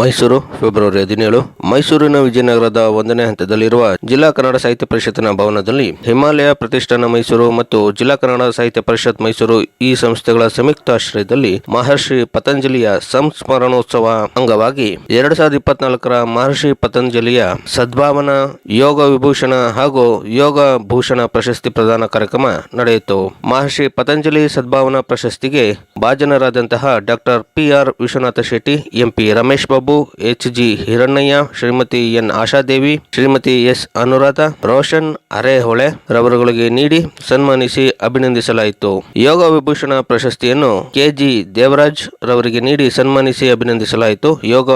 Mysuru, February ಹದಿನೇಳು. ಮೈಸೂರಿನ ವಿಜಯನಗರದ ಒಂದನೇ ಹಂತದಲ್ಲಿರುವ ಜಿಲ್ಲಾ ಕನ್ನಡ ಸಾಹಿತ್ಯ ಪರಿಷತ್ತಿನ ಭವನದಲ್ಲಿ ಹಿಮಾಲಯ ಪ್ರತಿಷ್ಠಾನ ಮೈಸೂರು ಮತ್ತು ಜಿಲ್ಲಾ ಕನ್ನಡ ಸಾಹಿತ್ಯ ಪರಿಷತ್ ಮೈಸೂರು ಈ ಸಂಸ್ಥೆಗಳ ಸಂಯುಕ್ತಾಶ್ರಯದಲ್ಲಿ ಮಹರ್ಷಿ ಪತಂಜಲಿಯ ಸಂಸ್ಮರಣೋತ್ಸವ ಅಂಗವಾಗಿ ಎರಡ್ ಸಾವಿರದ ಇಪ್ಪತ್ನಾಲ್ಕರ ಮಹರ್ಷಿ ಪತಂಜಲಿಯ ಸದ್ಭಾವನಾ, ಯೋಗ ವಿಭೂಷಣ ಹಾಗೂ ಯೋಗ ಭೂಷಣ ಪ್ರಶಸ್ತಿ ಪ್ರದಾನ ಕಾರ್ಯಕ್ರಮ ನಡೆಯಿತು. ಮಹರ್ಷಿ ಪತಂಜಲಿ ಸದ್ಭಾವನಾ ಪ್ರಶಸ್ತಿಗೆ ಭಾಜನರಾದಂತಹ doctor P R Vishwanatha Shetty MP Ramesh Babu H G Hirannaiah, Shrimati N Ashadevi, Shrimati S Anuradha, Roshan Arehole ರವರುಗಳಿಗೆ ನೀಡಿ ಸನ್ಮಾನಿಸಿ ಅಭಿನಂದಿಸಲಾಯಿತು. ಯೋಗ ವಿಭೂಷಣ ಪ್ರಶಸ್ತಿಯನ್ನು ಕೆಜಿ ದೇವರಾಜ್ ರವರಿಗೆ ನೀಡಿ ಸನ್ಮಾನಿಸಿ ಅಭಿನಂದಿಸಲಾಯಿತು. ಯೋಗ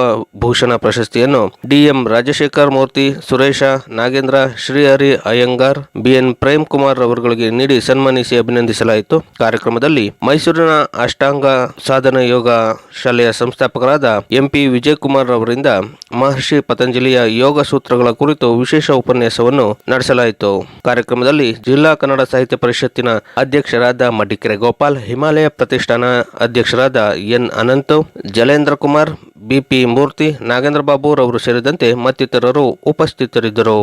ಭೂಷಣ ಪ್ರಶಸ್ತಿಯನ್ನು ಡಿಎಂ ರಾಜಶೇಖರ್ ಮೂರ್ತಿ, ಸುರೇಶ ನಾಗೇಂದ್ರ, ಶ್ರೀಹರಿ ಅಯ್ಯಂಗಾರ್, ಬಿಎನ್ ಪ್ರೇಮ್ ಕುಮಾರ್ ರವರುಗಳಿಗೆ ನೀಡಿ ಸನ್ಮಾನಿಸಿ ಅಭಿನಂದಿಸಲಾಯಿತು. ಕಾರ್ಯಕ್ರಮದಲ್ಲಿ ಮೈಸೂರಿನ ಅಷ್ಟಾಂಗ ಸಾಧನ ಯೋಗ ಶಾಲೆಯ ಸಂಸ್ಥಾಪಕರಾದ ಎಂಪಿ ವಿಜಯಕುಮಾರ್ ಅವರಿಂದ ಮಹರ್ಷಿ ಪತಂಜಲಿಯ ಯೋಗ ಸೂತ್ರಗಳ ಕುರಿತು ವಿಶೇಷ ಉಪನ್ಯಾಸವನ್ನು ನಡೆಸಲಾಯಿತು. ಕಾರ್ಯಕ್ರಮದಲ್ಲಿ ಜಿಲ್ಲಾ ಕನ್ನಡ ಸಾಹಿತ್ಯ ಪರಿಷತ್ತಿನ ಅಧ್ಯಕ್ಷರಾದ ಮಡಿಕೆರೆ ಗೋಪಾಲ್, ಹಿಮಾಲಯ ಪ್ರತಿಷ್ಠಾನ ಅಧ್ಯಕ್ಷರಾದ ಎನ್ ಅನಂತ್, ಜಲೇಂದ್ರ ಕುಮಾರ್, ಬಿಪಿ ಮೂರ್ತಿ, ನಾಗೇಂದ್ರ ಬಾಬು ರವರು ಸೇರಿದಂತೆ ಮತ್ತಿತರರು ಉಪಸ್ಥಿತರಿದ್ದರು.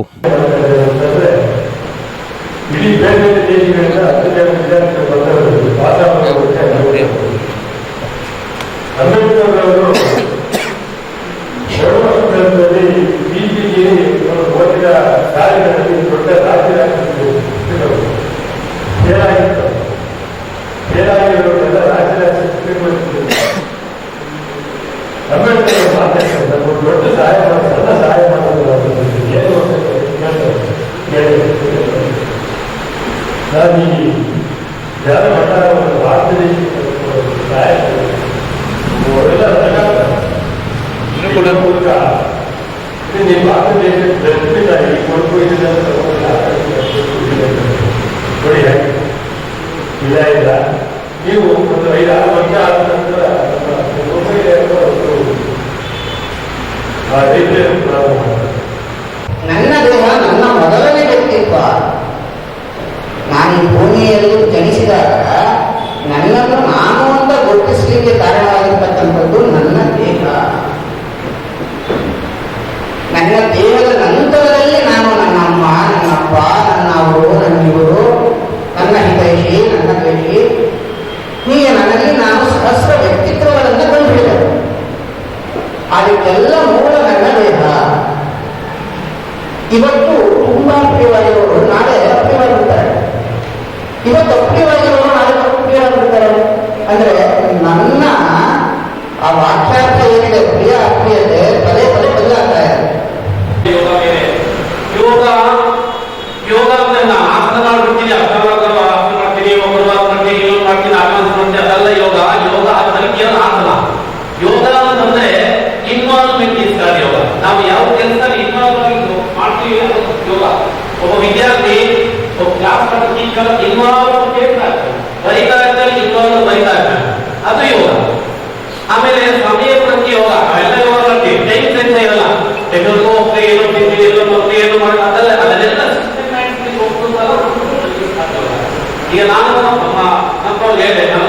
ಧರ್ಮಸ್ಥಳದಲ್ಲಿ ಬಿಜೆಪಿ ಓದಿದ ಕಾರ್ಯಗಳಲ್ಲಿ ದೊಡ್ಡ ರಾಜ್ಯ ಏನಾಗಿತ್ತು ಏನಾಗಿರೋದೆಲ್ಲ ರಾಜ್ಯ ಅಂಬೇಡ್ಕರ್ ಮಾತಾಡ್ತಾರೆ ನಮ್ಗೆ ದೊಡ್ಡ ಸಹಾಯ ಮಾಡಿ ಸಣ್ಣ ಸಹಾಯ ಮಾಡೋದು ಏನು ಅಂತ ಕೇಳ್ತಾರೆ. ನಾನು ಈ ಧ್ಯಾನ ಮಂಡಲವನ್ನು ಭಾರತ ದೇಶಕ್ಕೆ ಸಹಾಯ ಕೂಡ ಮೂಲಕ ಇದು ನಿಮ್ಮ ಇದನ್ನ ನೋಡಿ ಇಲ್ಲ ಇಲ್ಲ ನೀವು ಒಂದು ಐದಾರು ವರ್ಷ ಆದ ನಂತರ ನಮ್ಮ ಮುಂಬೈಯಲ್ಲಿ ಒಂದು ಆ ರೈಲ್ವೆ ಪ್ರಾರಂಭ ಮಾಡ್ತಾರೆ ನನ್ನ ದೇಹ ನನ್ನ ಮೊದಲನೇ ವ್ಯಕ್ತಿತ್ವ ನಾನು ಈ ಭೂಮಿಯಲ್ಲಿ ಜನಿಸಿದಾಗ ನನ್ನನ್ನು ನಾನು ಅಂತ ಗುರುತಿಸಲಿಕ್ಕೆ ಕಾರಣವಾಗಿರ್ತಕ್ಕಂಥದ್ದು ನನ್ನ ದೇಹ ನನ್ನ ದೇಹದ ನಂತರದಲ್ಲಿ ನಾನು ನನ್ನ ಅಮ್ಮ ನನ್ನ ಅಪ್ಪ ನನ್ನ ಅವರು ನನ್ನ ಇವರು ನನ್ನ ಹಿತೈಷಿ ನನ್ನ ದ್ವೇಷಿ ಹೀಗೆ ನನ್ನಲ್ಲಿ ನಾನು ಸಹಸ್ರ ವ್ಯಕ್ತಿತ್ವಗಳನ್ನು ಕಂಡುಹಿಡಿದೆ ಅದಕ್ಕೆಲ್ಲ ಮೂಲ ನನ್ನ ಇವತ್ತು ತುಂಬಾ ಪ್ರಿಯವಾಗಿರೋರು ನಾಳೆ ಅಪ್ರಿಯವಾಗಿರ್ತಾರೆ ಇವತ್ತು ಅಪ್ರಿಯವಾಗಿರೋರು ವಿದ್ಯಾರ್ಥಿ ಒಬ್ಬ ಕ್ಲಾಸ್ ಟೀಚರ್ ಇನ್ವಾಲ್ವ್ ಬರೀತಾ ಇರ್ತಾರೆ ಇನ್ವಾಲ್ವ್ ಬರೀತಾ ಇರ್ತಾರೆ ಅದು ಯೋಗ ಆಮೇಲೆ ಸಮಯ ಪ್ರತಿ ಯೋಗ ಅವೆಲ್ಲ ಯೋಗ ಮಾಡ್ತೀವಿ ಟೈಮ್ ಸೆನ್ಸ್ ಇರಲ್ಲ ಎಲ್ಲರಿಗೂ ಹೋಗ್ತೇವೆ ಏನೋ ತಿಂತೀವಿ ಎಲ್ಲೋ ಮಾಡ್ತೀವಿ ಏನೋ ಮಾಡಿ ಅದೆಲ್ಲ ಅದನ್ನೆಲ್ಲ systematically ಹೋಗ್ತಿರ್ತಾರ ಈಗ ನಾನು ನಮ್ಮ ನಮ್ಮ ಹೇಳಿದೆ ನನ್ನ